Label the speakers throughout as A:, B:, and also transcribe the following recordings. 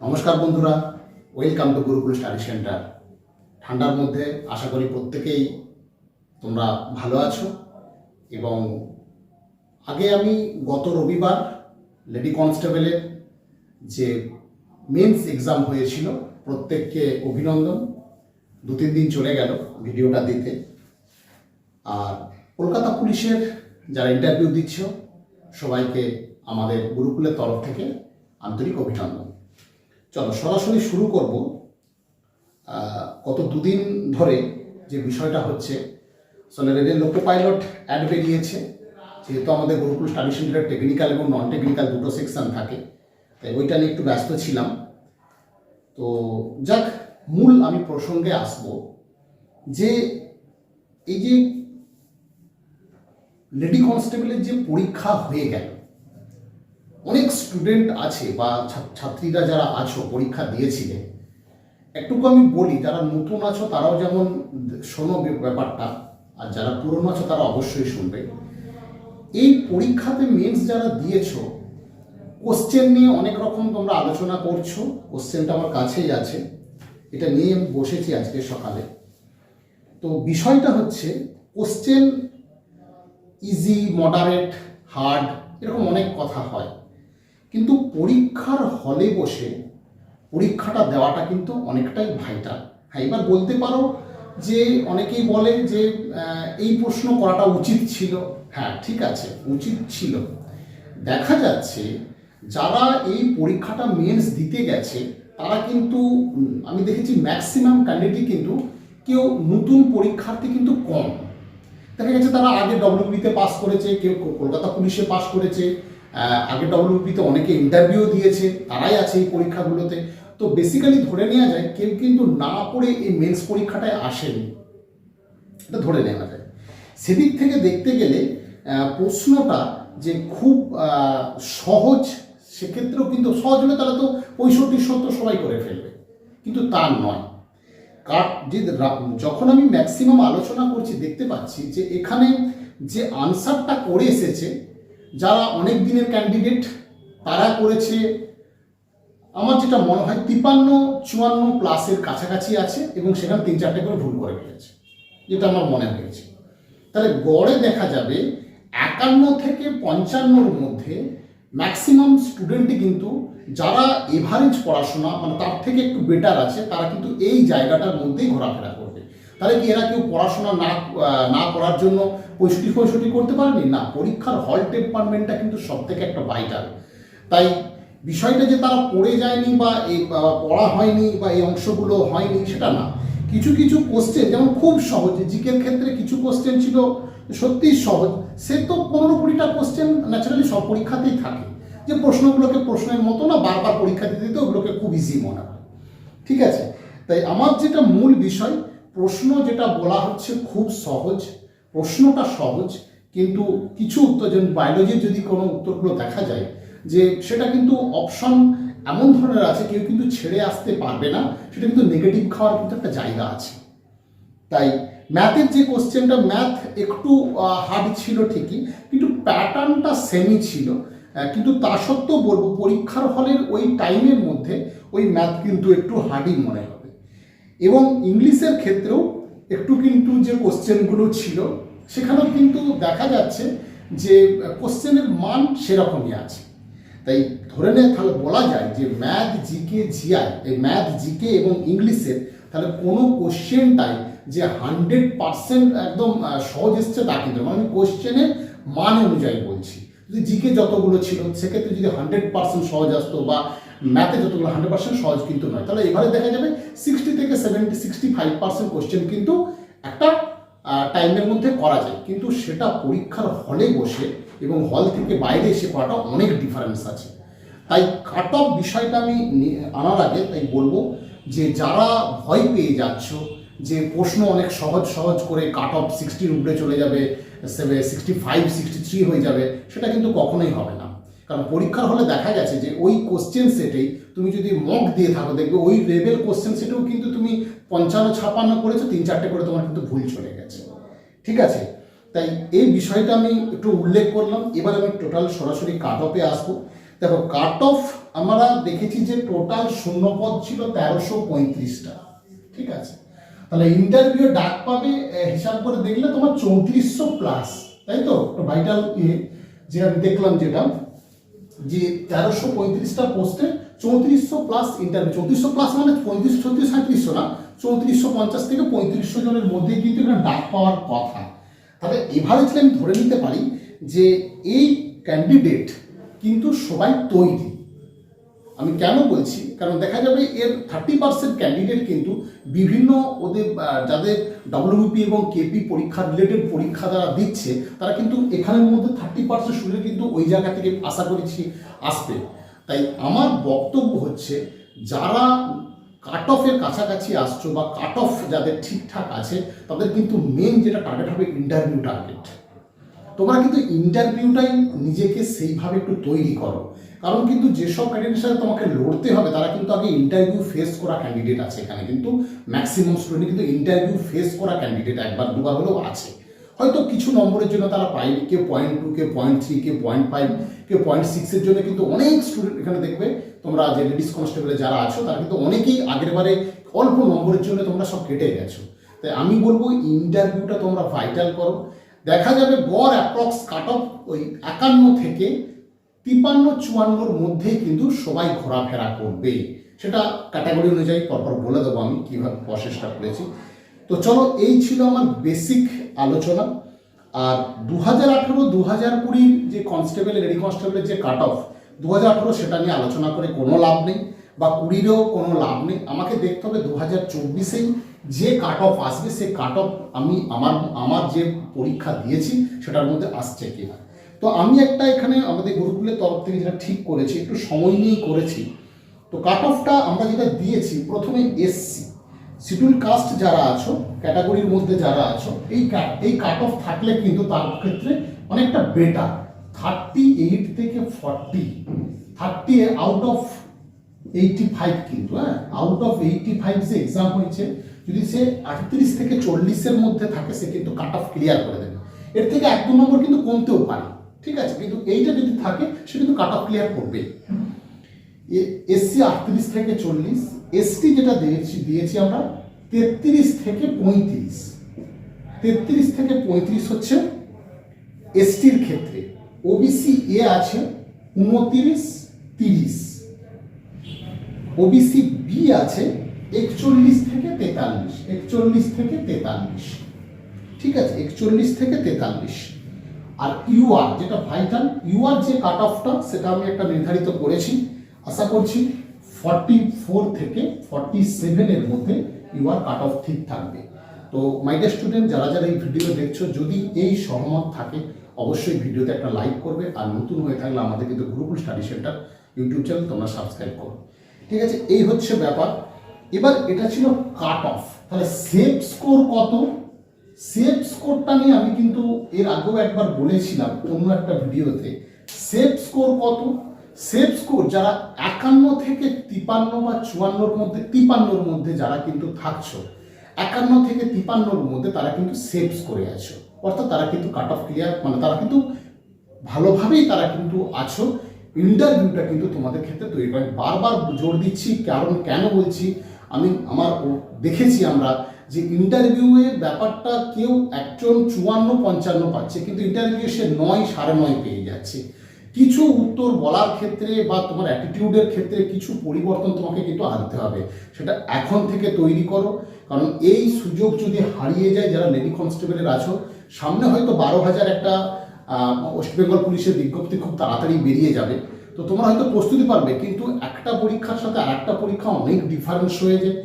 A: নমস্কার বন্ধুরা welcome to Gurukul study centre ঠান্ডার মধ্যে আশা করি প্রত্যেকেই তোমরা ভালো আছো এবং আগে আমি গত রবিবার লেডি কনস্টেবলের যে মেন্স এক্সাম হয়েছিল, প্রত্যেককে অভিনন্দন। দু, তিন দিন চলে গেল ভিডিওটা দিতে। আর কলকাতা পুলিশের যারা ইন্টারভিউ দিচ্ছ, সবাইকে আমাদের গুরুকুলের তরফ থেকে আন্তরিক অভিনন্দন। চলো, সরাসরি শুরু করব। গত দুদিন ধরে যে বিষয়টা হচ্ছে আসলে রেলের লোকো পাইলট অ্যাড বেরিয়েছে যেহেতু আমাদের গুরুকুল স্টাডি সেন্টারের টেকনিক্যাল এবং নন টেকনিক্যাল দুটো সেকশন থাকে, তাই ওইটা নিয়ে একটু ব্যস্ত ছিলাম। তো যাক, মূল আমি প্রসঙ্গে আসব যে এই যে লেডি কনস্টেবলের যে পরীক্ষা হয়ে গেল অনেক স্টুডেন্ট আছে বা ছাত্রীরা যারা আছো, পরীক্ষা দিয়েছিলে, একটুকু আমি বলি, যারা নতুন আছো তারাও যেমন শোনো ব্যাপারটা, আর যারা পুরনো আছো তারা অবশ্যই শুনবে। এই পরীক্ষাতে মেন্স যারা দিয়েছ কোশ্চেন নিয়ে অনেক রকম তোমরা আলোচনা করছ কোশ্চেনটা আমার কাছেই আছে, এটা নিয়ে আমি বসেছি আজকে সকালে। তো বিষয়টা হচ্ছে কোশ্চেন ইজি মডারেট হার্ড এরকম অনেক কথা হয়। কিন্তু পরীক্ষার হলে বসে পরীক্ষাটা দেওয়াটা কিন্তু অনেকটাই ভাইটাল হ্যাঁ এবার বলতে পারো যে অনেকেই বলে যে এই প্রশ্ন করাটা উচিত ছিল। হ্যাঁ ঠিক আছে, উচিত ছিল। দেখা যাচ্ছে যারা এই পরীক্ষাটা মেন্স দিতে গেছে, তারা কিন্তু আমি দেখেছি ম্যাক্সিমাম ক্যান্ডিডেটই কিন্তু কেউ নতুন পরীক্ষার্থী কিন্তু কম। দেখা গেছে তারা আগে ডব্লিউবিতে পাস করেছে, কেউ কলকাতা পুলিশে পাস করেছে আগে ডব্লিউবিতে অনেকে ইন্টারভিউ দিয়েছে, তারাই আছে এই পরীক্ষাগুলোতে। তো বেসিক্যালি ধরে নেওয়া যায়, কেউ কিন্তু না পড়ে এই মেন্স পরীক্ষাটায় আসেনি। এটা ধরে নেওয়া যায়। সেদিক থেকে দেখতে গেলে প্রশ্নটা যে খুব সহজ, সেক্ষেত্রেও কিন্তু সহজ হলে তাহলে তো পঁয়ষট্টি, সত্তর সবাই করে ফেলবে। কিন্তু তার নয়। কার, যে যখন আমি ম্যাক্সিমাম আলোচনা করছি, দেখতে পাচ্ছি যে এখানে যে আনসারটা করে এসেছে যারা অনেক দিনের ক্যান্ডিডেট তারা করেছে, আমার যেটা মনে হয় তিপান্ন, চুয়ান্ন প্লাসের কাছাকাছি আছে এবং সেখানে তিন চারটে করে ভুল করে ফেলেছে, যেটা আমার মনে হয়েছে। তাহলে গড়ে দেখা যাবে একান্ন থেকে পঞ্চান্নর মধ্যে ম্যাক্সিমাম স্টুডেন্টই কিন্তু যারা এভারেজ পড়াশোনা মানে তার থেকে একটু বেটার আছে, তারা কিন্তু এই জায়গাটার মধ্যেই ঘোরাফেরা করবে। তাহলে কি এরা কেউ পড়াশোনা না না করার জন্য পঁয়ষট্টি পঁয়ষট্টি করতে পারেনি? না, পরীক্ষার হল ডিপার্টমেন্টটা কিন্তু সব থেকে একটা ভাইটাল তাই বিষয়টা যে তারা পড়ে যায়নি বা এই পড়া হয়নি বা এই অংশগুলো হয়নি, সেটা না। কিছু কিছু কোশ্চেন যেমন খুব সহজ, জিকের ক্ষেত্রে কিছু কোশ্চেন ছিল সত্যিই সহজ। সে তো পনেরো কুড়িটা কোশ্চেন ন্যাচারালি সব পরীক্ষাতেই থাকে। যে প্রশ্নগুলোকে প্রশ্নের মতো না, বারবার পরীক্ষা দিতে দিতে ওগুলোকে খুব ইজি মনে হয়। ঠিক আছে? তাই আমার যেটা মূল বিষয় প্রশ্ন যেটা বলা হচ্ছে খুব সহজ, প্রশ্নটা সহজ, কিন্তু কিছু উত্তর যেমন বায়োলজির যদি কোনো উত্তরগুলো দেখা যায়, যে সেটা কিন্তু অপশন এমন ধরনের আছে, কেউ কিন্তু ছেড়ে আসতে পারবে না, সেটা কিন্তু নেগেটিভ খাওয়ার কিন্তু একটা জায়গা আছে। তাই ম্যাথের যে কোশ্চেনটা ম্যাথ একটু হার্ড ছিল ঠিকই, কিন্তু প্যাটার্নটা সেমই ছিল কিন্তু তা সত্ত্বেও বলব পরীক্ষার হলের ওই টাইমের মধ্যে ওই ম্যাথ কিন্তু একটু হার্ডই মনে হবে এবং ইংলিশের ক্ষেত্রেও একটু কিন্তু যে কোশ্চেনগুলো ছিল, সেখানেও কিন্তু দেখা যাচ্ছে যে কোশ্চেনের মান সেরকমই আছে তাই ধরে নে, তাহলে বলা যায় যে, ম্যাথ জিকে জিআই, এই ম্যাথ জিকে এবং ইংলিশের, তাহলে কোনো কোশ্চেনটাই যে হান্ড্রেড পার্সেন্ট একদম সহজ এসছে তা কিন্তু নয়। আমি কোশ্চেনের মান অনুযায়ী বলছি যদি জিকে যতগুলো ছিল, সেক্ষেত্রে যদি হান্ড্রেড পার্সেন্ট সহজ আসতো বা ম্যাথে যতগুলো হান্ড্রেড পার্সেন্ট সহজ কিন্তু নয়। তাহলে এবারে দেখা যাবে সিক্সটি থেকে seventy sixty five percent question কিন্তু একটা টাইমের মধ্যে করা যায়। কিন্তু সেটা পরীক্ষার হলে বসে এবং হল থেকে বাইরে এসে করাটা অনেক ডিফারেন্স আছে। তাই কাট অফ বিষয়টা আমি আনার আগে তাই বলব যে যারা ভয় পেয়ে যাচ্ছ যে প্রশ্ন অনেক সহজ সহজ করে কাট অফ সিক্সটির উপরে চলে যাবে সিক্সটি ফাইভ সিক্সটি থ্রি হয়ে যাবে, সেটা কিন্তু কখনোই হবে না। কারণ পরীক্ষার হলে দেখা গেছে যে ওই কোশ্চেন সেটেই তুমি যদি মক দিয়ে থাকো, দেখবে ওই লেভেল কোশ্চেন সেটেও কিন্তু তুমি পঞ্চান্ন ছাপান্ন করেছ, তিন, চারটে করে তোমার কিন্তু ভুল চলে গেছে। ঠিক আছে? তাই এই বিষয়টা আমি একটু উল্লেখ করলাম। এবার আমি টোটাল সরাসরি কাট অফে আসব। দেখো কাট অফ আমরা দেখেছি যে টোটাল শূন্যপদ ছিল তেরোশো পঁয়ত্রিশটা। ঠিক আছে? তাহলে ইন্টারভিউ ডাক পাবে হিসাব করে দেখলে তোমার চৌত্রিশশো প্লাস তাই তো? ভাইটাল ইয়ে যে আমি দেখলাম যেটা। যে তেরোশো পঁয়ত্রিশটা পোস্টে চৌত্রিশশো প্লাস ইন্টারভিউ চৌত্রিশশো প্লাস মানে পঁয়ত্রিশ, ছত্রিশ সাঁত্রিশশো না, চৌত্রিশশো পঞ্চাশ থেকে পঁয়ত্রিশশো জনের মধ্যে কিন্তু এখানে ডাক পাওয়ার কথা। তাহলে এভারেজলি আমি ধরে নিতে পারি যে এই ক্যান্ডিডেট কিন্তু সবাই তৈরি। আমি কেন বলছি? কারণ দেখা যাবে এর থার্টি পার্সেন্ট ক্যান্ডিডেট কিন্তু বিভিন্ন ওদের যাদের ডব্লিউপি এবং কেপি পরীক্ষা রিলেটেড পরীক্ষা যারা দিচ্ছে, তারা কিন্তু এখানের মধ্যে থার্টি পার্সেন্ট স্টুডেন্ট কিন্তু ওই জায়গা থেকে আশা করেছি আসবে। তাই আমার বক্তব্য হচ্ছে, যারা কাট অফের কাছাকাছি আসছো বা কাট অফ যাদের ঠিকঠাক আছে, তাদের কিন্তু মেন যেটা টার্গেট হবে ইন্টারভিউ টার্গেট তোমরা কিন্তু ইন্টারভিউটাই নিজেকে সেইভাবে একটু তৈরি করো। কারণ কিন্তু যেসব ক্যান্ডিডেটের সাথে তোমাকে লড়তে হবে, তারা কিন্তু আগে ইন্টারভিউ ফেস করা ক্যান্ডিডেট আছে এখানে। কিন্তু ম্যাক্সিমাম স্টুডেন্ট কিন্তু ইন্টারভিউ ফেস করা ক্যান্ডিডেট একবার, দুবার হলেও আছে। হয়তো কিছু নম্বরের জন্য তারা পায়নি K point two K point three K point five K point সিক্সের জন্য কিন্তু অনেক স্টুডেন্ট এখানে দেখবে, তোমরা যে লেডিস কনস্টেবলে যারা আছো, তারা কিন্তু অনেকেই আগের বারে অল্প নম্বরের জন্য তোমরা সব কেটে গেছো। তাই আমি বলব ইন্টারভিউটা তোমরা ভাইটাল করো। দেখা যাবে গড় অ্যাপ্রক্স কাট অফ ওই একান্ন থেকে তিপান্ন চুয়ান্নর মধ্যে কিন্তু সবাই ঘোরাফেরা করবে। সেটা ক্যাটাগরি অনুযায়ী পরপর বলে দেবো আমি কীভাবে প্রসেসটা করেছি। তো চলো, এই ছিল আমার বেসিক আলোচনা। আর দু হাজার আঠেরো দু হাজার কুড়ির যে কনস্টেবল লেডি কনস্টেবলের যে কাট অফ দু হাজার আঠেরো সেটা নিয়ে আলোচনা করে কোনো লাভ নেই বা কুড়িরও কোনো লাভ নেই। আমাকে দেখতে হবে দু হাজার চব্বিশেই যে কাট অফ আসবে সে কাট অফ আমি আমার আমার যে পরীক্ষা দিয়েছি, সেটার মধ্যে আসছে কিনা। তো আমি একটা এখানে আমাদের গুরুকুলের তরফ থেকে যেটা ঠিক করেছি, একটু সময় নিয়েই করেছি। তো কাট অফটা আমরা যেটা দিয়েছি, প্রথমে এসসি শিডিউল কাস্ট যারা আছো ক্যাটাগরির মধ্যে যারা আছো, এই এই কাট অফ থাকলে কিন্তু তার ক্ষেত্রে অনেকটা বেটার থার্টি এইট থেকে forty thirty out of eighty five কিন্তু হ্যাঁ? আউট অফ এইটটি ফাইভ যে এক্সাম হয়েছে, যদি সে আটত্রিশ থেকে চল্লিশের মধ্যে থাকে, সে কিন্তু কাট অফ ক্লিয়ার করে দেবে। এর থেকে এক দু নম্বর কিন্তু কমতেও পারে। ঠিক আছে, কিন্তু এইটা যদি থাকে, সে কিন্তু কাট অফ ক্লিয়ার করবে। এসসি আটত্রিশ থেকে চল্লিশ এসটি যেটা দিয়েছি দিয়েছি আমরা তেত্রিশ থেকে পঁয়ত্রিশ। তেত্রিশ থেকে পঁয়ত্রিশ হচ্ছে এসটির ক্ষেত্রে। ওবিসি এ আছে উনতিরিশ, তিরিশ। ওবিসি বি আছে একচল্লিশ থেকে তেতাল্লিশ। একচল্লিশ থেকে তেতাল্লিশ। ঠিক আছে, একচল্লিশ থেকে তেতাল্লিশ। আর ইউআর যেটা ভাইটাল ইউআর যে কাট অফটা সেটা আমি একটা নির্ধারিত করেছি। আশা করছি ফর্টি ফোর থেকে ফর্টি সেভেনের মধ্যে ইউআর কাট অফ ঠিক থাকবে। তো মাইডিয়ার স্টুডেন্ট যারা যারা এই ভিডিও দেখছ, যদি এই সহমত থাকে, অবশ্যই ভিডিওতে একটা লাইক করবে। আর নতুন হয়ে থাকলে আমাদের কিন্তু Gurukul study centre YouTube channel তোমরা সাবস্ক্রাইব করো। ঠিক আছে, এই হচ্ছে ব্যাপার। এবার এটা ছিল কাট অফ তাহলে সেফ স্কোর কত? সেফ স্কোরটা নিয়ে আমি কিন্তু এর আগেও একবার বলেছিলাম অন্য একটা ভিডিওতে। সেফ স্কোর কত? সেফ স্কোর যারা একান্ন থেকে তিপান্ন বা চুয়ান্নর মধ্যে, তিপান্নর মধ্যে যারা কিন্তু থাকছো, একান্ন থেকে তিপান্নর মধ্যে তারা কিন্তু সেফ স্কোরে আছো। অর্থাৎ তারা কিন্তু কাট অফ ক্লিয়ার মানে তারা কিন্তু ভালোভাবেই তারা কিন্তু আছো। ইন্টারভিউটা কিন্তু তোমাদের ক্ষেত্রে তৈরি করে বারবার জোর দিচ্ছি, কারণ কেন বলছি, আমি আমার দেখেছি আমরা যে ইন্টারভিউয়ের ব্যাপারটা কেউ একজন চুয়ান্ন, পঞ্চান্ন পাচ্ছে, কিন্তু ইন্টারভিউ সে নয়, সাড়ে নয় পেয়ে যাচ্ছে। কিছু উত্তর বলার ক্ষেত্রে বা তোমার অ্যাটিটিউডের ক্ষেত্রে কিছু পরিবর্তন তোমাকে কিন্তু আনতে হবে। সেটা এখন থেকে তৈরি করো। কারণ এই সুযোগ যদি হারিয়ে যায়, যারা লেডি কনস্টেবলের আছো, সামনে হয়তো বারো হাজার একটা ওয়েস্ট বেঙ্গল পুলিশের বিজ্ঞপ্তি খুব তাড়াতাড়ি বেরিয়ে যাবে। তো তোমরা হয়তো প্রস্তুতি পারবে, কিন্তু একটা পরীক্ষার সাথে আর একটা পরীক্ষা অনেক ডিফারেন্স হয়ে যায়।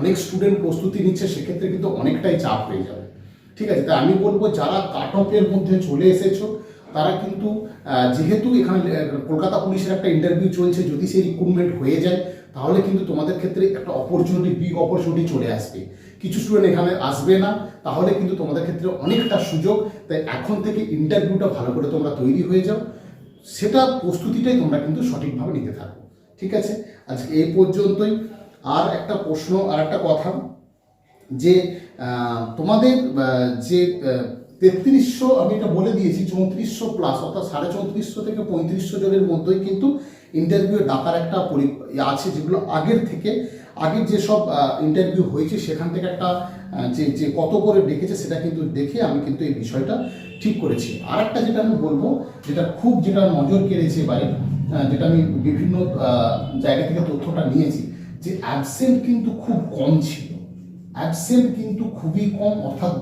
A: অনেক স্টুডেন্ট প্রস্তুতি নিচ্ছে, সেক্ষেত্রে কিন্তু অনেকটাই চাপ হয়ে যাবে। ঠিক আছে তাই আমি বলব যারা কাট অফের মধ্যে চলে এসেছ, তারা কিন্তু যেহেতু এখানে কলকাতা পুলিশের একটা ইন্টারভিউ চলছে যদি সেই রিক্রুটমেন্ট হয়ে যায়, তাহলে কিন্তু তোমাদের ক্ষেত্রে একটা অপরচুনিটি বিগ অপরচুনিটি চলে আসবে। কিছু স্টুডেন্ট এখানে আসবে না, তাহলে কিন্তু তোমাদের ক্ষেত্রে অনেকটা সুযোগ, তাই এখন থেকে ইন্টারভিউটা ভালো করে তোমরা তৈরি হয়ে যাও। সেটা প্রস্তুতিটাই তোমরা কিন্তু সঠিকভাবে নিতে থাকো। ঠিক আছে, আজকে এই পর্যন্তই। আর একটা প্রশ্ন, আর একটা কথা যে তোমাদের যে তেত্রিশশো, আমি এটা বলে দিয়েছি, চৌত্রিশশো প্লাস অর্থাৎ সাড়ে চৌত্রিশশো থেকে পঁয়ত্রিশশো জনের মধ্যেই কিন্তু ইন্টারভিউ ডাকার একটা পরি ইয়ে আছে যেগুলো আগের থেকে, আগের যেসব ইন্টারভিউ হয়েছে, সেখান থেকে একটা যে যে কত করে ডেকেছে সেটা কিন্তু দেখে আমি কিন্তু এই বিষয়টা ঠিক করেছি। আর একটা যেটা আমি বলব, যেটা খুব যেটা নজর কেড়েছে এবারে যেটা আমি বিভিন্ন জায়গা থেকে তথ্যটা নিয়েছি যে অ্যাবসেন্ট কিন্তু খুব কম ছিল। অ্যাবসেন্ট কিন্তু খুবই কম, অর্থাৎ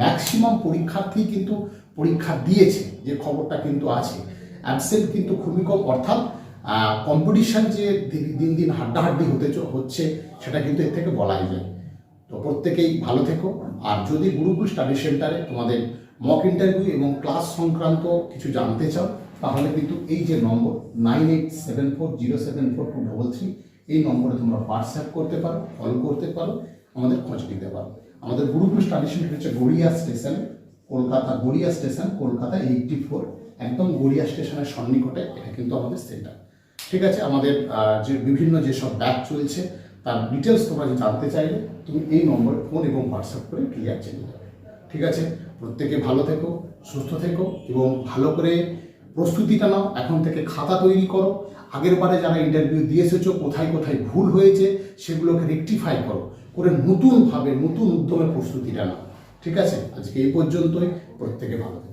A: ম্যাক্সিমাম পরীক্ষার্থী কিন্তু পরীক্ষা দিয়েছে, যে খবরটা কিন্তু আছে। অ্যাবসেন্ট কিন্তু খুবই কম, অর্থাৎ কম্পিটিশন যে দিন দিন হাড্ডাহাড্ডি হতে হচ্ছে, সেটা কিন্তু এর থেকে বলাই যায়। তো প্রত্যেকেই ভালো থেকো। আর যদি গুরুকুল স্টাডি সেন্টারে তোমাদের মক ইন্টারভিউ এবং ক্লাস সংক্রান্ত কিছু জানতে চাও, তাহলে কিন্তু এই যে নম্বর nine eight seven four zero seven four two double three এই নম্বরে তোমরা হোয়াটসঅ্যাপ করতে পারো কল করতে পারো, আমাদের খোঁজ নিতে পারো। আমাদের গুরুকুল স্টাডি সেন্টার হচ্ছে Garia station Kolkata, Garia station Kolkata eighty four একদম গড়িয়া স্টেশনের সন্নিকটে, এটা কিন্তু আমাদের সেন্টার ঠিক আছে? আমাদের যে বিভিন্ন যেসব ব্যাচ চলছে, তার ডিটেলস তোমরা যদি জানতে চাইলে, তুমি এই নম্বরে ফোন এবং হোয়াটসঅ্যাপ করে ক্লিয়ার জেনে ঠিক আছে? প্রত্যেকে ভালো থেকো, সুস্থ থেকো, এবং ভালো করে প্রস্তুতিটা নাও, এখন থেকে খাতা তৈরি করো। আগের বারে যারা ইন্টারভিউ দিয়ে এসেছ, কোথায় কোথায় ভুল হয়েছে, সেগুলোকে রেকটিফাই করো। করে নতুনভাবে, নতুন উদ্যমে প্রস্তুতিটা নাও। ঠিক আছে? আজকে এই পর্যন্তই। প্রত্যেকে ভালো